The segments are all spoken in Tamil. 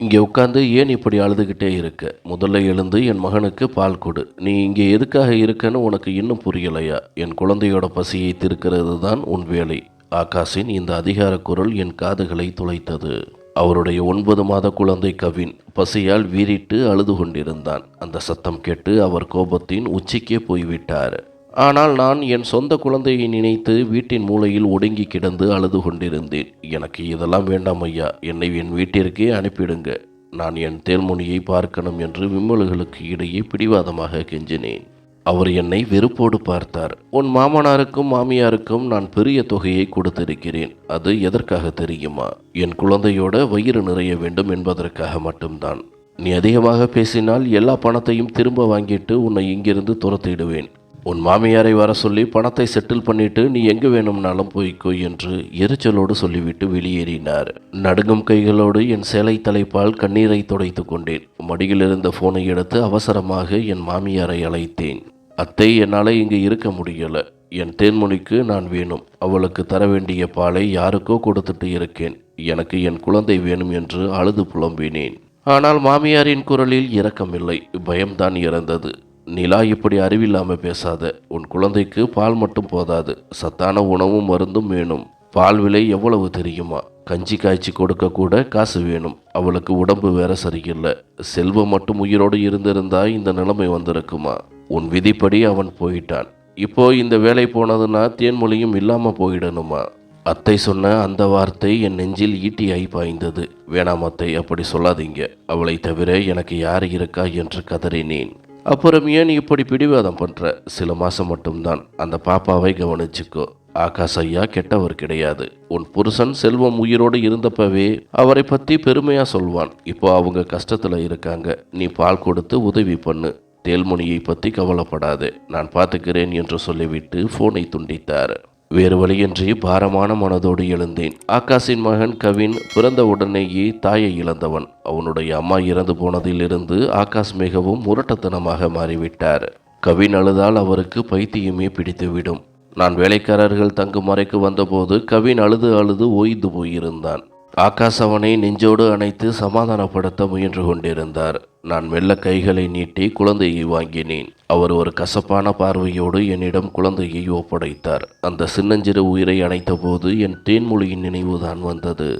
இங்கே உட்காந்து ஏன் இப்படி அழுதுகிட்டே இருக்க? முதல்ல எழுந்து என் மகனுக்கு பால் கொடு. நீ இங்கே எதுக்காக இருக்கன்னு உனக்கு இன்னும் புரியலையா? என் குழந்தையோட பசியை தீர்க்கிறது தான் உன் வேலை. ஆகாஷின் இந்த அதிகார குரல் என் காதுகளை துளைத்தது. அவருடைய ஒன்பது மாத குழந்தை கவின் பசியால் வீறிட்டு அழுது கொண்டிருந்தான். அந்த சத்தம் கேட்டு அவர் கோபத்தின் உச்சிக்கே போய்விட்டார். ஆனால் நான் என் சொந்த குழந்தையை நினைத்து வீட்டின் மூலையில் ஒடுங்கி கிடந்து அழுது கொண்டிருந்தேன். எனக்கு இதெல்லாம் வேண்டாம் ஐயா. என்னை என் வீட்டிற்கே அனுப்பிடுங்க. நான் என் தேல்மொழியை பார்க்கணும் என்று விம்மல்களுக்கு இடையே பிடிவாதமாக கெஞ்சினேன். அவர் என்னை வெறுப்போடு பார்த்தார். உன் மாமனாருக்கும் மாமியாருக்கும் நான் பெரிய தொகையை கொடுத்திருக்கிறேன். அது எதற்காக தெரியுமா? என் குழந்தையோட வயிறு நிறைய வேண்டும் என்பதற்காக மட்டும்தான். நீ அதிகமாக பேசினால் எல்லா பணத்தையும் திரும்ப வாங்கிட்டு உன்னை இங்கிருந்து துரத்திடுவேன். உன் மாமியாரை வர சொல்லி பணத்தை செட்டில் பண்ணிட்டு நீ எங்கு வேணும்னாலும் போய்க்கோ என்று எரிச்சலோடு சொல்லிவிட்டு வெளியேறினார். நடுங்கும் கைகளோடு என் சேலை தலைப்பால் கண்ணீரை துடைத்து கொண்டேன். மடியில் இருந்த போனை எடுத்து அவசரமாக என் மாமியாரை அழைத்தேன். அத்தை என்னால் இங்கு இருக்க முடியல. என் தேன்மொழிக்கு நான் வேணும். அவளுக்கு தர வேண்டிய பாலை யாருக்கோ கொடுத்துட்டு இருக்கேன். எனக்கு என் குழந்தை வேணும் என்று அழுது புலம்பினேன். ஆனால் மாமியாரின் குரலில் இரக்கமில்லை. பயம்தான் இறந்தது. நிலா இப்படி அறிவில்லாமல் பேசாத. உன் குழந்தைக்கு பால் மட்டும் போதாது. சத்தான உணவும் மருந்தும் வேணும். பால் விலை எவ்வளவு தெரியுமா? கஞ்சி காய்ச்சி கொடுக்க கூட காசு வேணும். அவளுக்கு உடம்பு வேற சரியில்லை. செல்வம் மட்டும் உயிரோடு இருந்திருந்தா இந்த நிலைமை வந்திருக்குமா? உன் விதிப்படி அவன் போயிட்டான். இப்போ இந்த வேலை போனதுன்னா தேன்மொழியும் இல்லாமல் போயிடணுமா? அத்தை சொன்ன அந்த வார்த்தை என் நெஞ்சில் ஈட்டியாய் பாய்ந்தது. வேணாம் அத்தை அப்படி சொல்லாதீங்க. அவளை தவிர எனக்கு யார் இருக்கா என்று கதறினேன். அப்புறம் ஏன் இப்படி பிடிவாதம் பண்ணுற சில மாதம் மட்டும்தான். அந்த பாப்பாவை கவனிச்சுக்கோ. ஆகாஷ் ஐயா கெட்டவர் கிடையாது. உன் புருஷன் செல்வம் உயிரோடு இருந்தப்பவே அவரை பற்றி பெருமையாக சொல்வான். இப்போ அவங்க கஷ்டத்தில் இருக்காங்க. நீ பால் கொடுத்து உதவி பண்ணு. தேல்மொழியை பற்றி கவலைப்படாதே. நான் பார்த்துக்கிறேன் என்று சொல்லிவிட்டு ஃபோனை துண்டித்தார். வேறு வழியின்றி பாரமான மனதோடு எழுந்தேன். ஆகாஷின் மகன் கவின் பிறந்த உடனேயே தாயை இழந்தவன். அவனுடைய அம்மா இறந்து போனதிலிருந்து ஆகாஷ் மிகவும் முரட்டத்தனமாக மாறிவிட்டார். கவின் அழுதால் அவருக்கு பைத்தியமே பிடித்துவிடும். நான் வேலைக்காரர்கள் தங்கும் அறைக்கு வந்தபோது கவின் அழுது அழுது ஓய்ந்து போயிருந்தான். ஆகாஷ் அவனை நெஞ்சோடு அணைத்து சமாதானப்படுத்த முயன்று கொண்டிருந்தார். நான் மெல்ல கைகளை நீட்டி குழந்தையை வாங்கினேன். அவர் ஒரு கசப்பான பார்வையோடு என்னிடம் குழந்தையை ஒப்படைத்தார். அந்த சின்னஞ்சிறு உயிரை அணைத்தபோது என் தேன்மொழியின் நினைவுதான் வந்தது.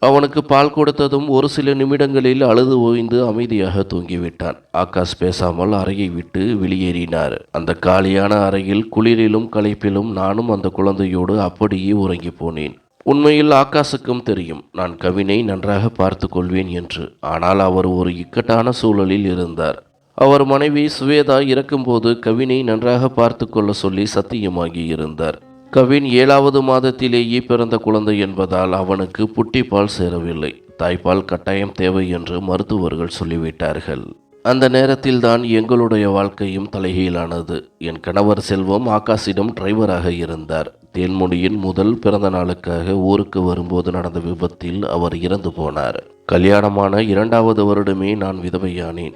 அவனுக்கு பால் கொடுத்ததும் ஒரு சில நிமிடங்களில் அழுது ஓய்ந்து அமைதியாக தூங்கிவிட்டான். ஆகாஷ் பேசாமல் அறையை விட்டு வெளியேறினார். அந்த காலியான அறையில் குளிரிலும் களைப்பிலும் நானும் அந்த குழந்தையோடு அப்படியே உறங்கி போனேன். உண்மையில் ஆகாஷுக்கும் தெரியும். நான் கவினை நன்றாக பார்த்து கொள்வேன் என்று. ஆனால் அவர் ஒரு இக்கட்டான சூழலில் இருந்தார். அவர் மனைவி சுவேதா இறக்கும்போது கவினை நன்றாக பார்த்து கொள்ள சொல்லி சத்தியமாகி இருந்தார். கவின் ஏழாவது மாதத்திலேயே பிறந்த குழந்தை என்பதால் அவனுக்கு புட்டிப்பால் சேரவில்லை. தாய்ப்பால் கட்டாயம் தேவை என்று மருத்துவர்கள் சொல்லிவிட்டார்கள். அந்த நேரத்தில் தான் எங்களுடைய வாழ்க்கையும் தலைகீழானது. என் கணவர் செல்வம் ஆகாஷிடம் டிரைவராக இருந்தார். தேன்மொழியின் முதல் பிறந்த நாளுக்காக ஊருக்கு வரும்போது நடந்த விபத்தில் அவர் இறந்து போனார். கல்யாணமான இரண்டாவது வருடமே நான் விதவையானேன்.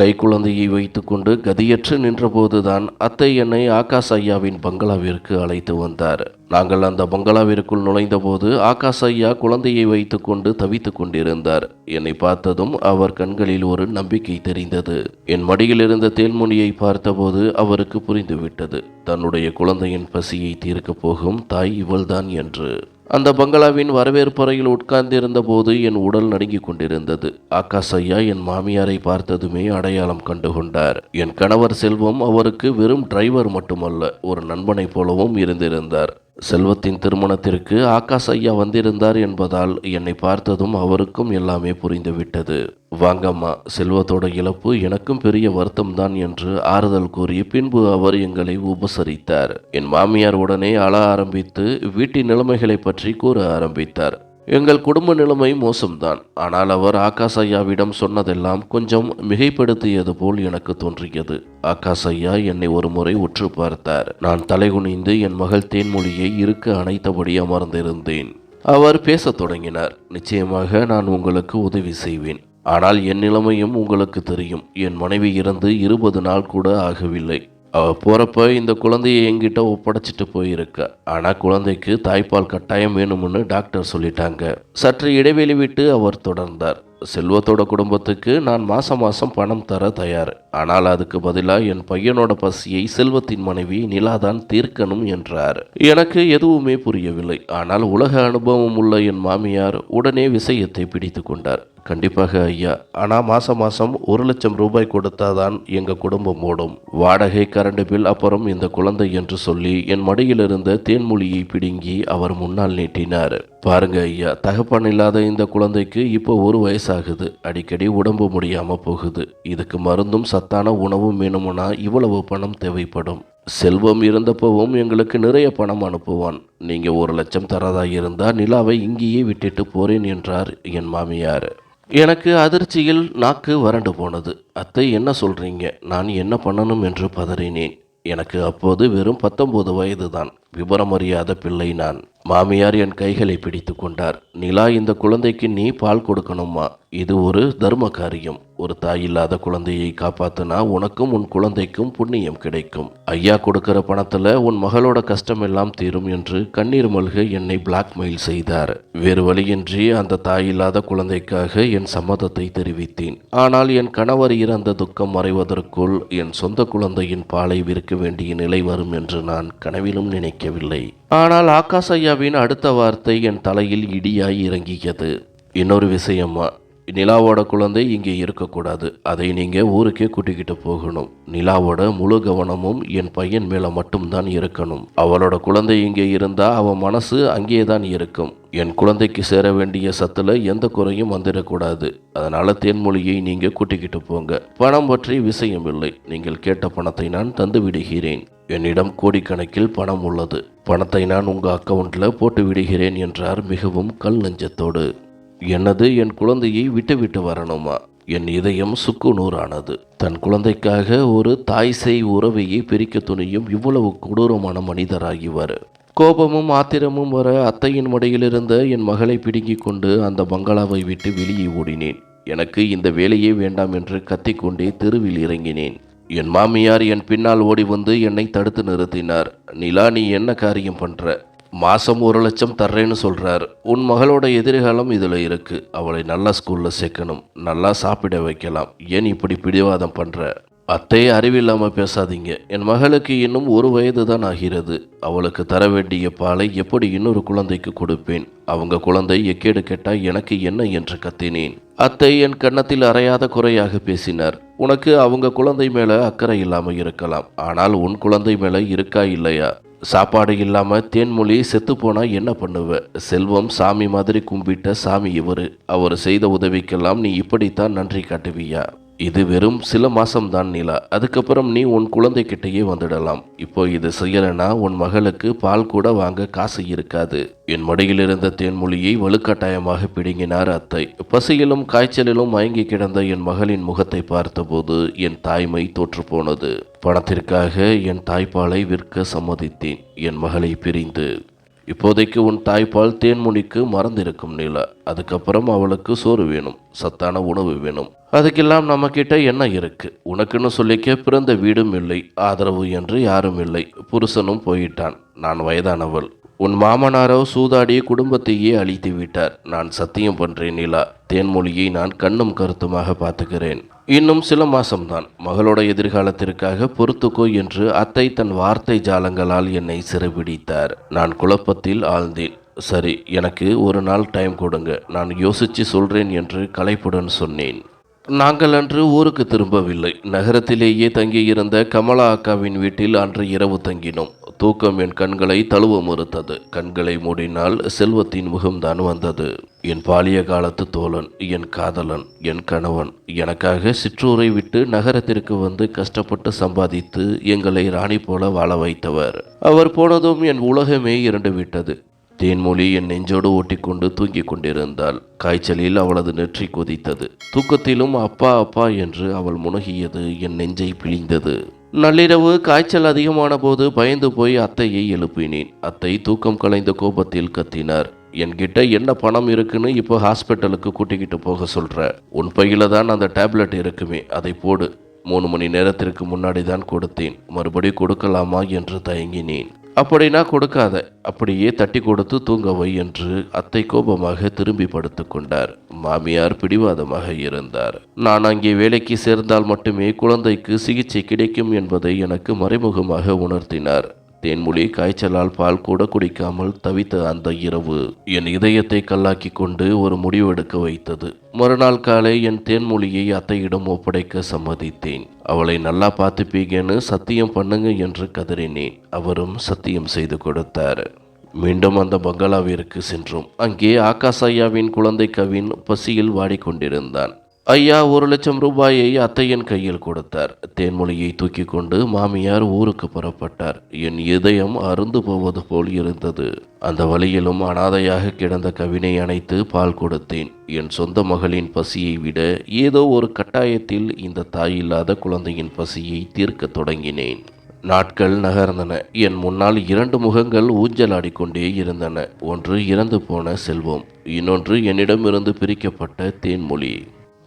கைக்குழந்தையை வைத்துக்கொண்டு கதியற்று நின்றபோதுதான் அத்தை என்னை ஆகாஷ் ஐயாவின் பங்களாவிற்கு அழைத்து வந்தார். நாங்கள் அந்த பங்களாவிற்குள் நுழைந்தபோது ஆகாஷ் ஐயா குழந்தையை வைத்துக்கொண்டு தவித்துக் கொண்டிருந்தார். என்னை பார்த்ததும் அவர் கண்களில் ஒரு நம்பிக்கை தெரிந்தது. என் மடியில் இருந்த தேன்மொழியை பார்த்தபோது அவருக்கு புரிந்துவிட்டது. தன்னுடைய குழந்தையின் பசியை தீர்க்கப் போகும் தாய் இவள்தான் என்று. அந்த பங்களாவின் வரவேற்பறையில் உட்கார்ந்திருந்த போது என் உடல் நடுங்கிக் கொண்டிருந்தது. ஆகாஷ் ஐயா என் மாமியாரை பார்த்ததுமே அடையாளம் கண்டுகொண்டார். என் கணவர் செல்வம் அவருக்கு வெறும் டிரைவர் மட்டுமல்ல ஒரு நண்பனைப் போலவும் இருந்திருந்தார். செல்வத்தின் திருமணத்திற்கு ஆகாஷ் ஐயா வந்திருந்தார் என்பதால் என்னை பார்த்ததும் அவருக்கும் எல்லாமே புரிந்துவிட்டது. வாங்கம்மா செல்வத்தோட இழப்பு எனக்கும் பெரிய வருத்தம்தான் என்று ஆறுதல் கூறி பின்பு அவர் எங்களை உபசரித்தார். என் மாமியார் உடனே அழ ஆரம்பித்து வீட்டின் நிலைமைகளை பற்றி கூற ஆரம்பித்தார். எங்கள் குடும்ப நிலைமை மோசம்தான். ஆனால் அவர் ஆகாஷ் ஐயாவிடம் சொன்னதெல்லாம் கொஞ்சம் மிகைப்படுத்தியது போல் எனக்கு தோன்றியது. ஆகாஷ் ஐயா என்னை ஒரு முறை உற்று பார்த்தார். நான் தலைகுனிந்து என் மகள் தேன்மொழியை இருக்க அணைத்தபடி அமர்ந்திருந்தேன். அவர் பேசத் தொடங்கினார். நிச்சயமாக நான் உங்களுக்கு உதவி செய்வேன். ஆனால் என் நிலைமையும் உங்களுக்கு தெரியும். என் மனைவி இறந்து இருபது நாள் கூட ஆகவில்லை. அவள் போகிறப்ப இந்த குழந்தையை என்கிட்ட ஒப்படைச்சிட்டு போயிருக்க. ஆனால் குழந்தைக்கு தாய்ப்பால் கட்டாயம் வேணும்னு டாக்டர் சொல்லிட்டாங்க. சற்று இடைவெளி விட்டு அவர் தொடர்ந்தார். செல்வத்தோட குடும்பத்துக்கு நான் மாதம் மாதம் பணம் தர தயார். ஆனால் அதுக்கு பதிலாக என் பையனோட பசியை செல்வத்தின் மனைவி நிலாதான் தீர்க்கணும் என்றார். எனக்கு எதுவுமே புரியவில்லை. ஆனால் உலக அனுபவம் உள்ள என் மாமியார் உடனே விஷயத்தை பிடித்து கொண்டார். கண்டிப்பாக ஐயா. ஆனால் மாதம் மாதம் ஒரு லட்சம் ரூபாய் கொடுத்தாதான் எங்கள் குடும்பம் ஓடும். வாடகை கரண்ட் பில் அப்புறம் இந்த குழந்தை என்று சொல்லி என் மடியில் இருந்த தேன்மொழியை பிடுங்கி அவர் முன்னால் நீட்டினார். பாருங்க ஐயா தகப்பன் இல்லாத இந்த குழந்தைக்கு இப்போ ஒரு வயசாகுது. அடிக்கடி உடம்பு முடியாமல் போகுது. இதுக்கு மருந்தும் சத்தான உணவும் வேணுமுன்னா இவ்வளவு பணம் தேவைப்படும். செல்வம் இருந்தப்பவும் எங்களுக்கு நிறைய பணம் அனுப்புவான். நீங்கள் ஒரு லட்சம் தரதாக இருந்தால் நிலாவை இங்கேயே விட்டுட்டு போறேன் என்றார் என் மாமியார். எனக்கு அதிர்ச்சியில் நாக்கு வறண்டு போனது. அத்தை என்ன சொல்றீங்க? நான் என்ன பண்ணணும்? என்று பதறினேன். எனக்கு அப்போது வெறும் பத்தொம்போது வயதுதான். தான் விபரமறியாத பிள்ளை நான். மாமியார் என் கைகளை பிடித்து கொண்டார். நிலா இந்த குழந்தைக்கு நீ பால் கொடுக்கணுமா? இது ஒரு தர்ம காரியம் ஒரு தாய் இல்லாத குழந்தையை காப்பாத்தினா உனக்கும் உன் குழந்தைக்கும் புண்ணியம் கிடைக்கும். ஐயா கொடுக்கிற பணத்துல உன் மகளோட கஷ்டம் எல்லாம் தீரும் என்று கண்ணீர் மல்க என்னை பிளாக்மெயில் செய்தார். வேறு வழியின்றி அந்த தாய் இல்லாத குழந்தைக்காக என் சம்மதத்தை தெரிவித்தேன். ஆனால் என் கணவர் இறந்த துக்கம் மறைவதற்குள் என் சொந்த குழந்தையின் பாலை விற்க வேண்டிய நிலை வரும் என்று நான் கனவிலும் வைக்கவில்லை. ஆனால் ஆகாஷ் ஐயாவின் அடுத்த வார்த்தை என் தலையில் இடியாய் இறங்கியது. இன்னொரு விஷயமா நிலாவோட குழந்தை இங்கே இருக்கக்கூடாது. அதை நீங்கள் ஊருக்கே கூட்டிக்கிட்டு போகணும். நிலாவோட முழு கவனமும் என் பையன் மேலே மட்டும்தான் இருக்கணும். அவளோட குழந்தை இங்கே இருந்தால் அவன் மனசு அங்கேயே தான் இருக்கும். என் குழந்தைக்கு சேர வேண்டிய சத்தில் எந்த குறையும் வந்துடக்கூடாது. அதனால் தேன்மொழியை நீங்கள் கூட்டிக்கிட்டு போங்க. பணம் பற்றி விஷயம் இல்லை நீங்கள் கேட்ட பணத்தை நான் தந்து விடுகிறேன். என்னிடம் கோடிக்கணக்கில் பணம் உள்ளது. பணத்தை நான் உங்கள் அக்கவுண்ட்டில் போட்டு விடுகிறேன் என்றார் மிகவும் கல் நெஞ்சத்தோடு. என்னது என் குழந்தையை விட்டுவிட்டு வரணுமா? என் இதயம் சுக்கு நூறானது. தன் குழந்தைக்காக ஒரு தாய் செய் உறவையை பிரிக்க துணியும் இவ்வளவு கொடூரமான மனிதராகிவர். கோபமும் ஆத்திரமும் வர அத்தையின் மடையிலிருந்த என் மகளை பிடுங்கிக் கொண்டு அந்த பங்களாவை விட்டு வெளியே ஓடினேன். எனக்கு இந்த வேலையே வேண்டாம் என்று கத்திக்கொண்டே தெருவில் இறங்கினேன். என் மாமியார் என் பின்னால் ஓடி வந்து என்னை தடுத்து நிறுத்தினார். நிலா நீ என்ன காரியம் பண்ற? மாதம் ஒரு லட்சம் தர்றேன்னு சொல்கிறார் உன் மகளோட எதிர்காலம் இதில் இருக்கு. அவளை நல்ல ஸ்கூலில் சேர்க்கணும். நல்லா சாப்பிட வைக்கலாம். ஏன் இப்படி பிடிவாதம் பண்ணுற அத்தையே அறிவில்லாமல் பேசாதீங்க. என் மகளுக்கு இன்னும் ஒரு வயது தான் ஆகிறது. அவளுக்கு தர வேண்டிய பாலை எப்படி இன்னொரு குழந்தைக்கு கொடுப்பேன்? அவங்க குழந்தை எக்கேடு கேட்டால் எனக்கு என்ன என்று கத்தினேன். அத்தை என் கன்னத்தில் அறையாத குறையாக பேசினார். உனக்கு அவங்க குழந்தை மேலே அக்கறை இல்லாமல் இருக்கலாம். ஆனால் உன் குழந்தை மேலே இருக்கா இல்லையா? சாப்பாடு இல்லாமல் தேன்மொழி செத்துப்போனால் என்ன பண்ணுவ? செல்வம் சாமி மாதிரி கும்பிட்ட சாமி இவர். அவர் செய்த உதவிக்கெல்லாம் நீ இப்படித்தான் நன்றி காட்டுவியா? இது வெறும் சில மாசம்தான் நிலா. அதுக்கப்புறம் நீ உன் குழந்தைகிட்டயே வந்துடலாம். இப்போ இது செய்யலைன்னா உன் மகளுக்கு பால் கூட வாங்க காசு இருக்காது. என் மடியில் இருந்த தேன்மொழியை வலுக்கட்டாயமாக பிடுங்கினார் அத்தை. பசியிலும் காய்ச்சலிலும் மயங்கி கிடந்த என் மகளின் முகத்தை பார்த்தபோது என் தாய்மை தோற்று போனது பணத்திற்காக என் தாய்ப்பாலை விற்க சம்மதித்தேன். என் மகளை பிரிந்து இப்போதைக்கு உன் தாய்ப்பால் தேன்மொழிக்கு மறந்திருக்கும் நீல. அதுக்கப்புறம் அவளுக்கு சோறு வேணும் சத்தான உணவு வேணும். அதுக்கெல்லாம் நம்ம கிட்ட என்ன இருக்கு? உனக்குன்னு சொல்லிக்க பிறந்த வீடும் இல்லை ஆதரவு என்று யாரும் இல்லை. புருஷனும் போயிட்டான். நான் வயதானவள். உன் மாமனாரோ சூதாடி குடும்பத்தையே அழித்து விட்டார். நான் சத்தியம் பண்றேன் நிலா. தேன்மொழியை நான் கண்ணும் கருத்துமாக பார்த்துக்கிறேன். இன்னும் சில மாசம்தான். மகளோட எதிர்காலத்திற்காக பொறுத்துக்கோ என்று அத்தை தன் வார்த்தை ஜாலங்களால் என்னை சிறைபிடித்தார். நான் குழப்பத்தில் ஆழ்ந்தேன். சரி எனக்கு ஒரு நாள் டைம் கொடுங்க. நான் யோசிச்சு சொல்றேன் என்று கலைப்புடன் சொன்னேன். நாங்கள் அன்று ஊருக்கு திரும்பவில்லை. நகரத்திலேயே தங்கியிருந்த கமலா அக்காவின் வீட்டில் அன்று இரவு தங்கினோம். தூக்கம் என் கண்களை தழுவ மறுத்தது. கண்களை மூடினால் செல்வத்தின் முகம்தான் வந்தது. என் பாலிய காலத்து தோழன் என் காதலன் என் கணவன் எனக்காக சிற்றூரை விட்டு நகரத்திற்கு வந்து கஷ்டப்பட்டு சம்பாதித்து எங்களை ராணி போல வாழ வைத்தவர். அவர் போனதும் என் உலகமே இரண்டு விட்டது தேன்மொழி என் நெஞ்சோடு ஓட்டிக்கொண்டு தூங்கிக் கொண்டிருந்தாள். காய்ச்சலில் அவளது நெற்றி கொதித்தது. தூக்கத்திலும் அப்பா அப்பா என்று அவள் முனகியது என் நெஞ்சை பிழிந்தது. நள்ளிரவு காய்ச்சல் அதிகமான போது பயந்து போய் அத்தையை எழுப்பினேன். அத்தை தூக்கம் கலைந்த கோபத்தில் கத்தினார். என்கிட்ட என்ன பணம் இருக்குன்னு இப்போ ஹாஸ்பிட்டலுக்கு கூட்டிக்கிட்டு போக சொல்கிற உன் பையில தான் அந்த டேப்லெட் இருக்குமே அதை போடு. மூணு மணி நேரத்திற்கு முன்னாடி தான் கொடுத்தேன். மறுபடி கொடுக்கலாமா? என்று தயங்கினேன். அப்படின்னா கொடுக்காத. அப்படியே தட்டி கொடுத்து தூங்க வை என்று அத்தை கோபமாக திரும்பி படுத்து கொண்டார். மாமியார் பிடிவாதமாக இருந்தார். நான் அங்கே வேலைக்கு சேர்ந்தால் மட்டுமே குழந்தைக்கு சிகிச்சை கிடைக்கும் என்பதை எனக்கு மறைமுகமாக உணர்த்தினார். தேன்மொழி காய்ச்சலால் பால் கூட குடிக்காமல் தவித்த அந்த இரவு என் இதயத்தை கல்லாக்கி கொண்டு ஒரு முடிவெடுக்க வைத்தது. மறுநாள் காலை என் தேன்மொழியை அத்தையிடம் ஒப்படைக்க சம்மதித்தேன். அவளை நல்லா பார்த்துப்பீங்கன்னு சத்தியம் பண்ணுங்க என்று கதறினேன். அவரும் சத்தியம் செய்து கொடுத்தார். மீண்டும் அந்த பங்களாவிற்கு சென்றோம். அங்கே ஆகாஷ் ஐயாவின் குழந்தை கவின் பசியில் வாடிக்கொண்டிருந்தான். ஐயா ஒரு லட்சம் ரூபாயை அத்தையின் கையில் கொடுத்தார். தேன்மொழியை தூக்கி கொண்டு மாமியார் ஊருக்கு புறப்பட்டார். என் இதயம் அருந்து போவது போல் இருந்தது. அந்த வழியிலும் அனாதையாக கிடந்த கவினை அணைத்து பால் கொடுத்தேன். என் சொந்த மகளின் பசியை விட ஏதோ ஒரு கட்டாயத்தில் இந்த தாயில்லாத குழந்தையின் பசியை தீர்க்கத் தொடங்கினேன். நாட்கள் நகர்ந்தன. என் முன்னால் இரண்டு முகங்கள் ஊஞ்சலாடிக்கொண்டே இருந்தன. ஒன்று இறந்து போன செல்வம் இன்னொன்று என்னிடமிருந்து பிரிக்கப்பட்ட தேன்மொழி.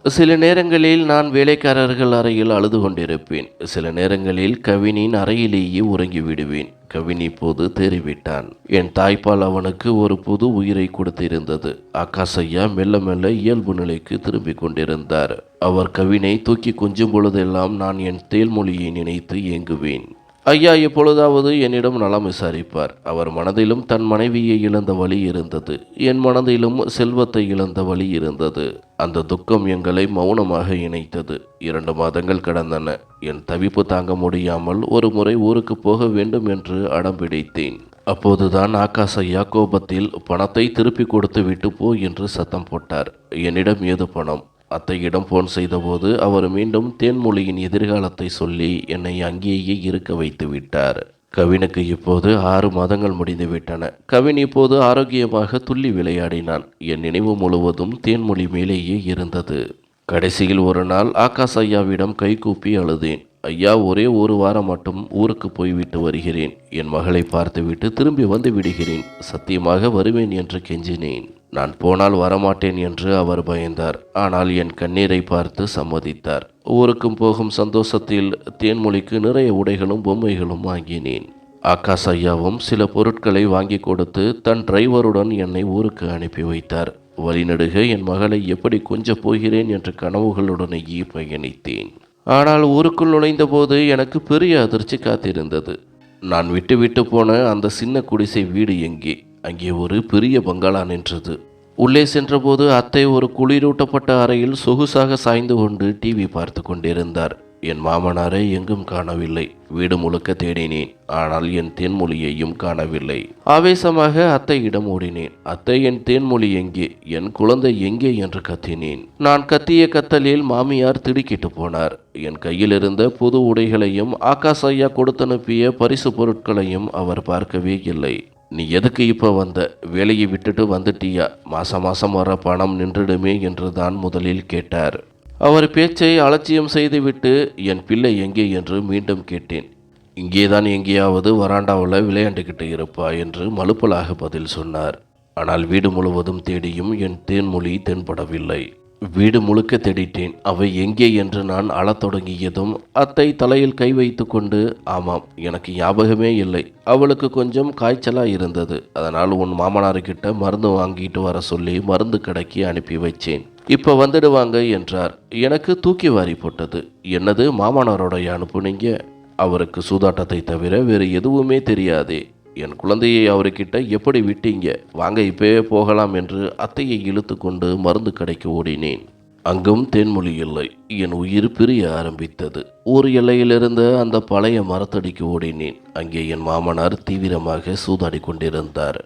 சில நேரங்களில் நான் வேலைக்காரர்கள் அறையில் அழுது கொண்டிருப்பேன். சில நேரங்களில் கவினின் அறையிலேயே உறங்கி விடுவேன். கவின் இப்போது தேறிவிட்டான். என் தாய்ப்பால் அவனுக்கு ஒரு புது உயிரை கொடுத்திருந்தது. அக்காசையா மெல்ல மெல்ல இயல்பு நிலைக்கு திரும்பிக் கொண்டிருந்தார். அவர் கவினை தூக்கி கொஞ்சும் பொழுதெல்லாம் நான் என் தேல்மொழியை நினைத்து ஏங்குவேன். ஐயா எப்பொழுதாவது என்னிடம் நலம் விசாரிப்பார். அவர் மனதிலும் தன் மனைவியை இழந்த வழி இருந்தது. என் மனதிலும் செல்வத்தை இழந்த வழி இருந்தது. அந்த துக்கம் எங்களை மௌனமாக இணைத்தது. இரண்டு மாதங்கள் கடந்தன. என் தவிப்பு தாங்க முடியாமல் ஒரு முறை ஊருக்கு போக வேண்டும் என்று அடம் பிடித்தேன். அப்போதுதான் ஆகாஷ் ஐயா கோபத்தில் பணத்தை திருப்பி கொடுத்து விட்டு போ என்று சத்தம் போட்டார். என்னிடம் ஏது பணம்? அத்தையிடம் போன் செய்தபோது அவர் மீண்டும் தேன்மொழியின் எதிர்காலத்தை சொல்லி என்னை அங்கேயே இருக்க வைத்து விட்டார். கவினுக்கு இப்போது ஆறு மாதங்கள் முடிந்துவிட்டன. கவின் இப்போது ஆரோக்கியமாக துள்ளி விளையாடினான். என் நினைவு முழுவதும் தேன்மொழி மேலேயே இருந்தது. கடைசியில் ஒரு நாள் ஆகாஷ் ஐயாவிடம் கைகூப்பி அழுதேன். ஐயா ஒரே ஒரு வாரம் மட்டும் ஊருக்கு போய்விட்டு வருகிறேன். என் மகளை பார்த்துவிட்டு திரும்பி வந்து விடுகிறேன். சத்தியமாக வருவேன் என்று கெஞ்சினேன். நான் போனால் வரமாட்டேன் என்று அவர் பயந்தார். ஆனால் என் கண்ணீரை பார்த்து சம்மதித்தார். ஊருக்கும் போகும் சந்தோஷத்தில் தேன்மொழிக்கு நிறைய உடைகளும் பொம்மைகளும் வாங்கினேன். ஆகாஷ் ஐயாவும் சில பொருட்களை வாங்கி கொடுத்து தன் டிரைவருடன் என்னை ஊருக்கு அனுப்பி வைத்தார். வழிநடுக என் மகளை எப்படி கொஞ்சப் போகிறேன் என்ற கனவுகளுடனேயே பயணித்தேன். ஆனால் ஊருக்குள் நுழைந்தபோது எனக்கு பெரிய அதிர்ச்சி காத்திருந்தது. நான் விட்டு விட்டு போன அந்த சின்ன குடிசை வீடு எங்கே? அங்கே ஒரு பெரிய பங்களா நின்றது. உள்ளே சென்றபோது அத்தை ஒரு குளிரூட்டப்பட்ட அறையில் சொகுசாக சாய்ந்து கொண்டு டிவி பார்த்து கொண்டிருந்தார். என் மாமனாரை எங்கும் காணவில்லை. வீடு முழுக்க தேடினேன். ஆனால் என் தேன்மொழியையும் காணவில்லை. ஆவேசமாக அத்தையிடம் ஓடினேன். அத்தை என் தேன்மொழி எங்கே? என் குழந்தை எங்கே? என்று கத்தினேன். நான் கத்திய கத்தலில் மாமியார் திடுக்கிட்டு போனார். என் கையில் இருந்த புது உடைகளையும் ஆகாஷ் ஐயா கொடுத்தனுப்பிய பரிசு பொருட்களையும் அவர் பார்க்கவே இல்லை. நீ எதுக்கு இப்போ வந்த? வேலையை விட்டுட்டு வந்துட்டியா? மாதம் மாசம் வர பணம் நின்றுடுமே என்று தான் முதலில் கேட்டார். அவர் பேச்சை அலட்சியம் செய்துவிட்டு என் பிள்ளை எங்கே? என்று மீண்டும் கேட்டேன். இங்கேதான் எங்கேயாவது வராண்டாவில் விளையாண்டுக்கிட்டு இருப்பா என்று மலுப்பலாக பதில் சொன்னார். ஆனால் வீடு முழுவதும் தேடியும் என் தேன்மொழி தென்படவில்லை. வீடு முழுக்க தேடிட்டேன். அவை எங்கே என்று நான் அழத் தொடங்கியதும் அத்தை தலையில் கை வைத்து கொண்டு ஆமாம் எனக்கு ஞாபகமே இல்லை. அவளுக்கு கொஞ்சம் காய்ச்சலாக இருந்தது. அதனால் உன் மாமனார்கிட்ட மருந்து வாங்கிட்டு வர சொல்லி மருந்து கடைக்கு அனுப்பி வச்சேன். இப்போ வந்துடுவாங்க என்றார். எனக்கு தூக்கி வாரி போட்டது. என்னது மாமனாரோடைய அனுப்புனீங்க அவருக்கு சூதாட்டத்தை தவிர வேறு எதுவுமே தெரியாதே. என் குழந்தையை அவர்கிட்ட எப்படி விட்டீங்க? வாங்க இப்பவே போகலாம் என்று அத்தையை இழுத்து கொண்டு மருந்து கடைக்கு ஓடினேன். அங்கும் தேன்மொழி இல்லை என் உயிர் பிரிய ஆரம்பித்தது. ஊர் எல்லையிலிருந்து அந்த பழைய மரத்தடிக்கு ஓடினேன். அங்கே என் மாமனார் தீவிரமாக சூதாடி கொண்டிருந்தார்.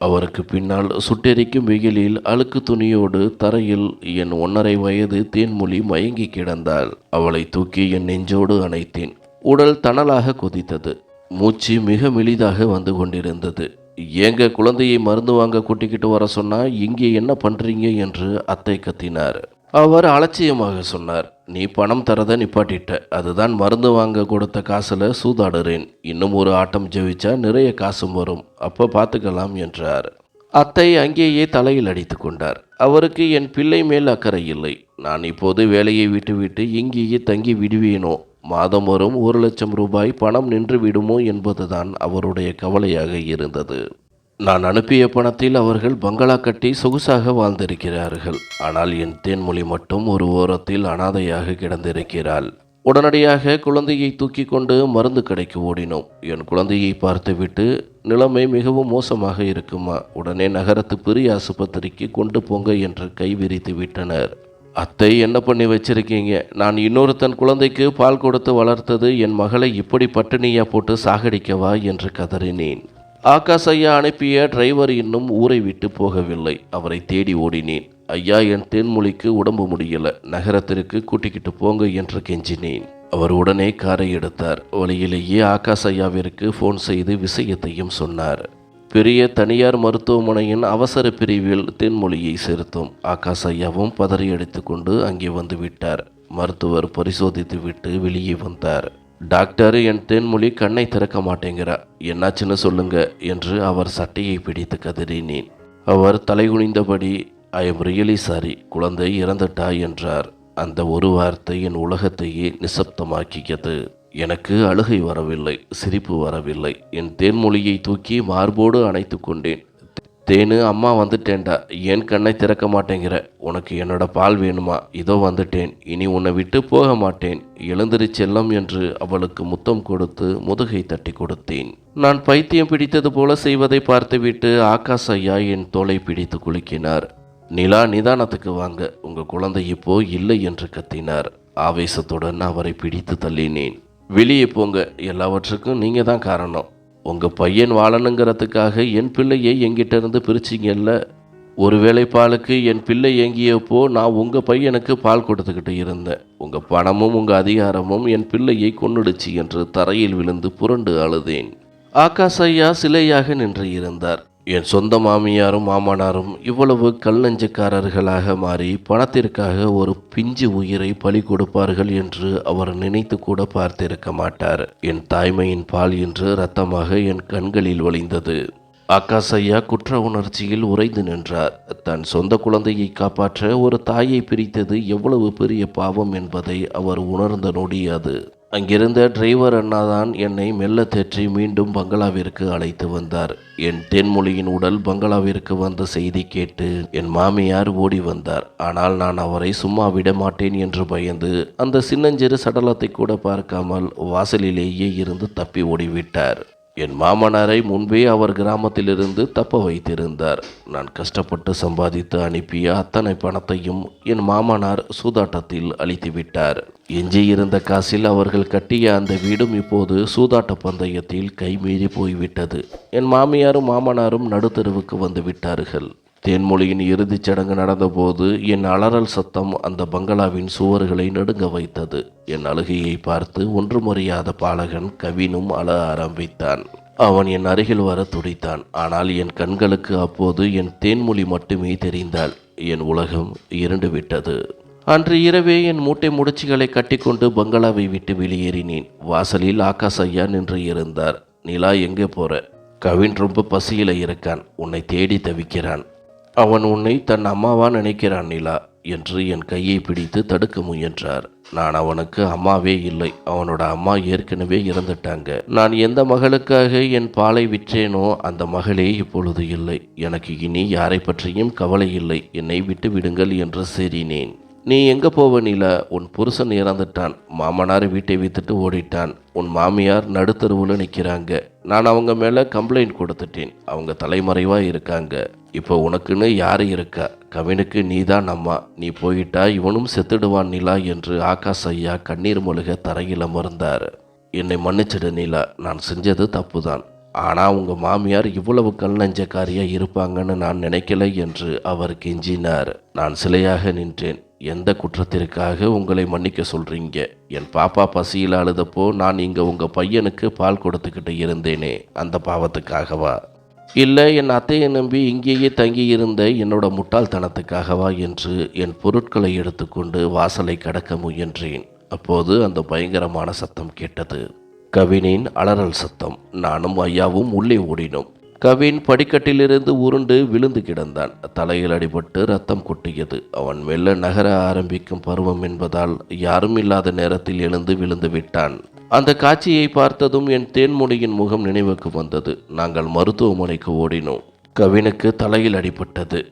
அவருக்கு பின்னால் சுட்டெரிக்கும் வெயிலில் அழுக்கு துணியோடு தரையில் என் ஒன்றரை வயது தேன்மொழி மயங்கி கிடந்தாள். அவளை தூக்கி என் நெஞ்சோடு அணைத்தேன். உடல் தணலாக கொதித்தது. மூச்சு மிக மெலிதாக வந்து கொண்டிருந்தது. எங்க குழந்தையை மருந்து வாங்க கூட்டிக்கிட்டு வர சொன்னா இங்கே என்ன பண்றீங்க? என்று அத்தை கத்தினார். அவர் அலட்சியமாக சொன்னார். நீ பணம் தரத நிப்பாட்டிட்ட. அதுதான் மருந்து வாங்க கொடுத்த காசுல சூதாடுறேன். இன்னும் ஒரு ஆட்டம் ஜெயிச்சா நிறைய காசும் வரும். அப்ப பார்த்துக்கலாம் என்றார். அத்தை அங்கேயே தலையில் அடித்து கொண்டார். அவருக்கு என் பிள்ளை மேல் அக்கறை இல்லை. நான் இப்போது வேலையை விட்டுவிட்டு இங்கேயே தங்கி விடுவேனோ? மாதம் வரும் ஒரு லட்சம் ரூபாய் பணம் நின்று விடுமோ என்பதுதான் அவருடைய கவலையாக இருந்தது. நான் அனுப்பிய பணத்தில் அவர்கள் பங்களா கட்டி சொகுசாக வாழ்ந்திருக்கிறார்கள். ஆனால் என் தேன்மொழி மட்டும் ஒரு ஓரத்தில் அனாதையாக கிடந்திருக்கிறாள். உடனடியாக குழந்தையை தூக்கி கொண்டு மருந்து கடைக்கு ஓடினோம். என் குழந்தையை பார்த்துவிட்டு நிலைமை மிகவும் மோசமாக இருக்குமா? உடனே நகரத்து பெரிய ஆசுபத்திரிக்கு கொண்டு போங்க என்று கை விரித்து விட்டனர். அத்தை என்ன பண்ணி வச்சிருக்கீங்க? நான் இன்னொருத்தன் குழந்தைக்கு பால் கொடுத்து வளர்த்தது என் மகளை இப்படி பட்டினியா போட்டு சாகடிக்கவா என்று கதறினேன். ஆகாஷ் ஐயா அனுப்பிய டிரைவர் இன்னும் ஊரை விட்டு போகவில்லை. அவரை தேடி ஓடினேன். ஐயா என் தேன்மொழிக்கு உடம்பு முடியல. நகரத்திற்கு கூட்டிக்கிட்டு போங்க என்று கெஞ்சினேன். அவர் உடனே காரை எடுத்தார். வழியிலேயே ஆகாஷ் ஐயாவிற்கு ஃபோன் செய்து விஷயத்தையும் சொன்னார். பெரிய தனியார் மருத்துவமனையின் அவசர பிரிவில் தென்மொழியை சேர்த்தோம் ஆகாஷ் ஐயாவும் பதறி அடித்துக்கொண்டு அங்கே வந்து விட்டார் மருத்துவர் பரிசோதித்து விட்டு வெளியே வந்தார். டாக்டர் என் தேன்மொழி கண்ணை திறக்க மாட்டேங்கிறா என்னாச்சுன்னு சொல்லுங்க என்று அவர் சட்டையை பிடித்து கதறினேன். அவர் தலைகுனிந்தபடி ஐ எம் ரியலி சாரி குழந்தை இறந்துட்டா என்றார். அந்த ஒரு வார்த்தை என் உலகத்தையே நிசப்தமாக்கியது. எனக்கு அழுகை வரவில்லை சிரிப்பு வரவில்லை. என் தேன்மொழியை தூக்கி மார்போடு அணைத்து கொண்டேன். தேனு அம்மா வந்துட்டேன்டா. ஏன் கண்ணை திறக்க மாட்டேங்கிற. உனக்கு என்னோட பால் வேணுமா? இதோ வந்துட்டேன். இனி உன்னை விட்டு போக மாட்டேன். எழுந்திரு செல்லம் என்று அவளுக்கு முத்தம் கொடுத்து முதுகை தட்டி கொடுத்தேன். நான் பைத்தியம் பிடித்தது போல செய்வதை பார்த்துவிட்டு ஆகாஷ் ஐயா என் தோலை பிடித்து குலுக்கினார். நிலா நிதானத்துக்கு வாங்க. உங்கள் குழந்தை இப்போ இல்லை என்று கத்தினார். ஆவேசத்துடன் அவரை பிடித்து தள்ளினேன். வெளியே போங்க. எல்லாவற்றுக்கும் நீங்கள் தான் காரணம். உங்கள் பையன் வாழணுங்கிறதுக்காக என் பிள்ளையை எங்கிட்ட இருந்து பிரிச்சிங்கல்ல? ஒருவேளை பாலுக்கு என் பிள்ளை ஏங்கியப்போ நான் உங்கள் பையனுக்கு பால் கொடுத்துக்கிட்டு இருந்தேன். உங்கள் பணமும் உங்கள் அதிகாரமும் என் பிள்ளையை கொன்னுடுச்சு என்று தரையில் விழுந்து புரண்டு அழுதேன். ஆகாஷ் ஐயா சிலையாக நின்று இருந்தார். என் சொந்த மாமியாரும் மாமனாரும் இவ்வளவு கல்நெஞ்சுக்காரர்களாக மாறி பணத்திற்காக ஒரு பிஞ்சு உயிரை பலி கொடுப்பார்கள் என்று அவர் நினைத்து கூட பார்த்திருக்க மாட்டார். என் தாய்மையின் பால் என்று ரத்தமாக என் கண்களில் வழிந்தது ஆகாஷ் குற்ற உணர்ச்சியில் உறைந்து நின்றார். தன் சொந்த குழந்தையை காப்பாற்ற ஒரு தாயை பிரித்தது எவ்வளவு பெரிய பாவம் என்பதை அவர் உணர்ந்த நொடி அது அங்கிருந்த டிரைவர் அண்ணாதான் என்னை மெல்ல தேற்றி மீண்டும் பங்களாவிற்கு அழைத்து வந்தார். என் தென்மொழியின் உடல் பங்களாவிற்கு வந்த செய்தி கேட்டு என் மாமியார் ஓடி வந்தார். ஆனால் நான் அவரை சும்மா விட மாட்டேன் என்று பயந்து அந்த சின்னஞ்சிறு சடலத்தை கூட பார்க்காமல் வாசலிலேயே இருந்து தப்பி ஓடிவிட்டார். என் மாமனாரை முன்பே அவர் கிராமத்திலிருந்து தப்ப வைத்திருந்தார். நான் கஷ்டப்பட்டு சம்பாதித்து அனுப்பிய அத்தனை பணத்தையும் என் மாமனார் சூதாட்டத்தில் அழித்துவிட்டார். எஞ்சியிருந்த காசில் அவர்கள் கட்டிய அந்த வீடும் இப்போது சூதாட்ட பந்தயத்தில் கைமீறி போய்விட்டது. என் மாமியாரும் மாமனாரும் நடுத்தருவுக்கு வந்து விட்டார்கள். தேன்மொழியின் இறுதிச் சடங்கு நடந்தபோது என் அலறல் சத்தம் அந்த பங்களாவின் சுவர்களை நடுங்க வைத்தது. என் அழுகையை பார்த்து ஒன்றுமறியாத பாலகன் கவினும் அழ ஆரம்பித்தான். அவன் என் அருகில் வர துடித்தான். ஆனால் என் கண்களுக்கு அப்போது என் தேன்மொழி மட்டுமே தெரிந்தாள். என் உலகம் இருண்டு விட்டது அன்று இரவே என் மூட்டை முடிச்சுகளை கட்டிக்கொண்டு பங்களாவை விட்டு வெளியேறினேன். வாசலில் ஆகாஷ் ஐயா நின்று இருந்தார். நிலா எங்கே போற? கவின் ரொம்ப பசியில் இருக்கான். உன்னை தேடி தவிக்கிறான். அவன் உன்னை தன் அம்மாவா நினைக்கிறான் நிலா என்று என் கையை பிடித்து தடுக்க முயன்றார். நான் அவனுக்கு அம்மாவே இல்லை. அவனோட அம்மா ஏற்கனவே இறந்துட்டாங்க. நான் எந்த மகளுக்காக என் பாலை விற்றேனோ அந்த மகளே இப்பொழுது இல்லை. எனக்கு இனி யாரை பற்றியும் கவலை இல்லை. என்னை விட்டு விடுங்கள் என்று சேரினேன். நீ எங்கே போவ நீல? உன் புருஷன் இறந்துட்டான். மாமனார் வீட்டை வித்துட்டு ஓடிட்டான். உன் மாமியார் நடுத்தருவில் நிற்கிறாங்க நான் அவங்க மேலே கம்ப்ளைண்ட் கொடுத்துட்டேன். அவங்க தலைமறைவாக இருக்காங்க. இப்போ உனக்குன்னு யார் இருக்கா? கவினுக்கு நீ தான் அம்மா. நீ போயிட்டா இவனும் செத்துடுவான் நிலா என்று ஆகாஷ் ஐயா கண்ணீர் மொழுக தரையில் அமர்ந்தார். என்னை மன்னிச்சிடு நிலா. நான் செஞ்சது தப்புதான். ஆனால் உங்கள் மாமியார் இவ்வளவு கல் நெஞ்சக்காரியாக இருப்பாங்கன்னு நான் நினைக்கல என்று அவர் கெஞ்சினார். நான் சிலையாக நின்றேன். எந்த குற்றத்திற்காக உங்களை மன்னிக்க சொல்கிறீங்க என் பாப்பா பசியில் அழுதப்போ நான் இங்கே உங்கள் பையனுக்கு பால் கொடுத்துக்கிட்டு இருந்தேனே அந்த பாவத்துக்காகவா? இல்லை என் அத்தையை நம்பி இங்கேயே தங்கியிருந்த என்னோட முட்டாள்தனத்துக்காகவா என்று என் பொருட்களை எடுத்துக்கொண்டு வாசலை கடக்க முயன்றேன். அப்போது அந்த பயங்கரமான சத்தம் கேட்டது. கவினின் அலறல் சத்தம். நானும் ஐயாவும் உள்ளே ஓடினோம். கவின் படிக்கட்டிலிருந்து உருண்டு விழுந்து கிடந்தான். தலையில் அடிபட்டு ரத்தம் கொட்டியது. அவன் மெல்ல நகர ஆரம்பிக்கும் பருவம் என்பதால் யாரும் இல்லாத நேரத்தில் எழுந்து விழுந்து விட்டான். அந்த காட்சியை பார்த்ததும் என் தேன்மொழியின் முகம் நினைவுக்கு வந்தது. நாங்கள் மருத்துவமனைக்கு ஓடினோம். கவினுக்கு தலையில் அடிபட்டது.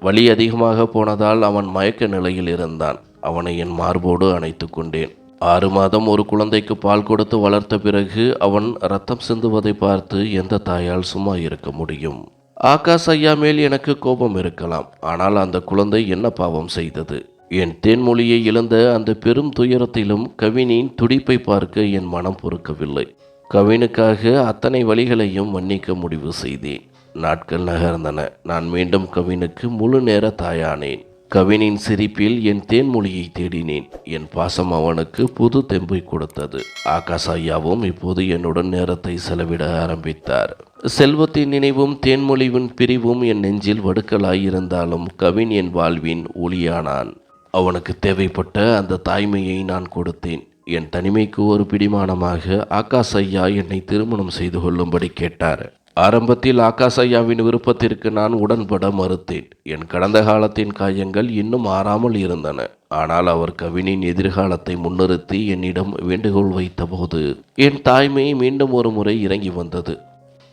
வலி அதிகமாக போனதால் அவன் மயக்க நிலையில் இருந்தான். அவனை என் மார்போடு அணைத்து கொண்டேன். ஆறு மாதம் ஒரு குழந்தைக்கு பால் கொடுத்து வளர்த்த பிறகு அவன் ரத்தம் சிந்துவதை பார்த்து எந்த தாயால் சும்மா இருக்க முடியும்? ஆகாஷ் ஐயா மேல் எனக்கு கோபம் இருக்கலாம். ஆனால் அந்த குழந்தை என்ன பாவம் செய்தது? என் தேன்மொழியை இழந்த அந்த பெரும் துயரத்திலும் கவினின் துடிப்பை பார்க்க என் மனம் பொறுக்கவில்லை. கவினுக்காக அத்தனை வழிகளையும் மன்னிக்க முடிவு செய்தேன். நாட்கள் நகர்ந்தன. நான் மீண்டும் கவினுக்கு முழு நேர தாயானேன். கவினின் சிரிப்பில் என் தேன்மொழியை தேடினேன். என் பாசம் அவனுக்கு புது தெம்பை கொடுத்தது. ஆகாஷ் ஐயாவும் இப்போது என்னுடன் நேரத்தை செலவிட ஆரம்பித்தார். செல்வத்தின் நினைவும் தேன்மொழிவின் பிரிவும் என் நெஞ்சில் வடுக்கலாயிருந்தாலும் கவின் என் வாழ்வின் ஒளியானான். அவனுக்கு தேவைப்பட்ட அந்த தாய்மையை நான் கொடுத்தேன். என் தனிமைக்கு ஒரு பிடிமானமாக ஆகாஷ் ஐயா என்னை திருமணம் செய்து கொள்ளும்படி கேட்டார். ஆரம்பத்தில் ஆகாஷ் ஐயாவின் விருப்பத்திற்கு நான் உடன்பட மறுத்தேன். என் கடந்த காலத்தின் காயங்கள் இன்னும் ஆறாமல் இருந்தன. ஆனால் அவர் கவினின் எதிர்காலத்தை முன்னிறுத்தி என்னிடம் வேண்டுகோள் வைத்தபோது என் தாய்மை மீண்டும் ஒரு முறை இறங்கி வந்தது.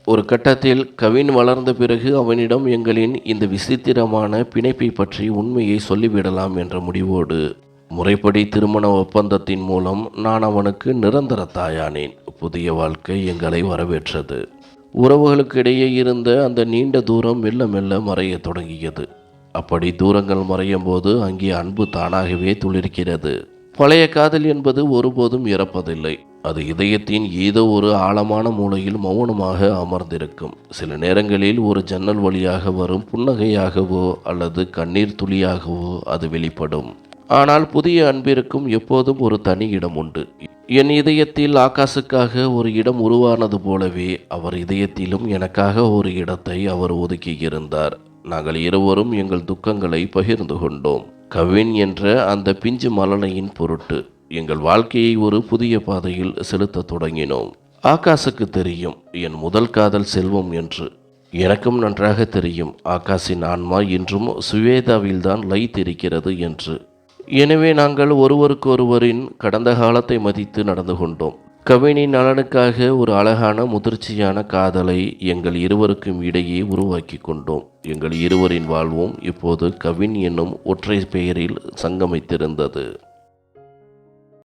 ஒரு கட்டத்தில் கவின் வளர்ந்த பிறகு அவனிடம் எங்களின் இந்த விசித்திரமான பிணைப்பை பற்றி உண்மையை சொல்லிவிடலாம் என்ற முடிவோடு முறைப்படி திருமண ஒப்பந்தத்தின் மூலம் நான் அவனுக்கு நிரந்தர தாயானேன். புதிய வாழ்க்கை எங்களை வரவேற்றது. உறவுகளுக்கு இடையே இருந்த அந்த நீண்ட தூரம் மெல்ல மெல்ல மறையத் தொடங்கியது. அப்படி தூரங்கள் மறையும் போது அங்கே அன்பு தானாகவே துளிர்க்கிறது. பழைய காதல் என்பது ஒருபோதும் இறப்பதில்லை. அது இதயத்தின் ஏதோ ஒரு ஆழமான மூலையில் மௌனமாக அமர்ந்திருக்கும். சில நேரங்களில் ஒரு ஜன்னல் வழியாக வரும் புன்னகையாகவோ அல்லது கண்ணீர் துளியாகவோ அது வெளிப்படும். ஆனால் புதிய அன்பிற்கும் எப்போதும் ஒரு தனி இடம் உண்டு. என் இதயத்தில் ஆகாசுக்காக ஒரு இடம் உருவானது போலவே அவர் இதயத்திலும் எனக்காக ஒரு இடத்தை அவர் ஒதுக்கியிருந்தார் நாங்கள் இருவரும் எங்கள் துக்கங்களை பகிர்ந்து கொண்டோம். கவின் என்ற அந்த பிஞ்சு மலனையின் பொருட்டு எங்கள் வாழ்க்கையை ஒரு புதிய பாதையில் செலுத்தத் தொடங்கினோம். ஆகாசுக்கு தெரியும் என் முதல் காதல் செல்வம் என்று. எனக்கும் நன்றாக தெரியும் ஆகாஷின் ஆன்மா இன்றும் சுவேதாவில்தான் லைத்திருக்கிறது என்று. எனவே நாங்கள் ஒருவருக்கொருவரின் கடந்த காலத்தை மதித்து நடந்து கொண்டோம். கவினின் நலனுக்காக ஒரு அழகான முதிர்ச்சியான காதலை எங்கள் இருவருக்கும் இடையே உருவாக்கி கொண்டோம். எங்கள் இருவரின் வாழ்வும் இப்போது கவின் என்னும் ஒற்றை பெயரில் சங்கமித்திருந்தது.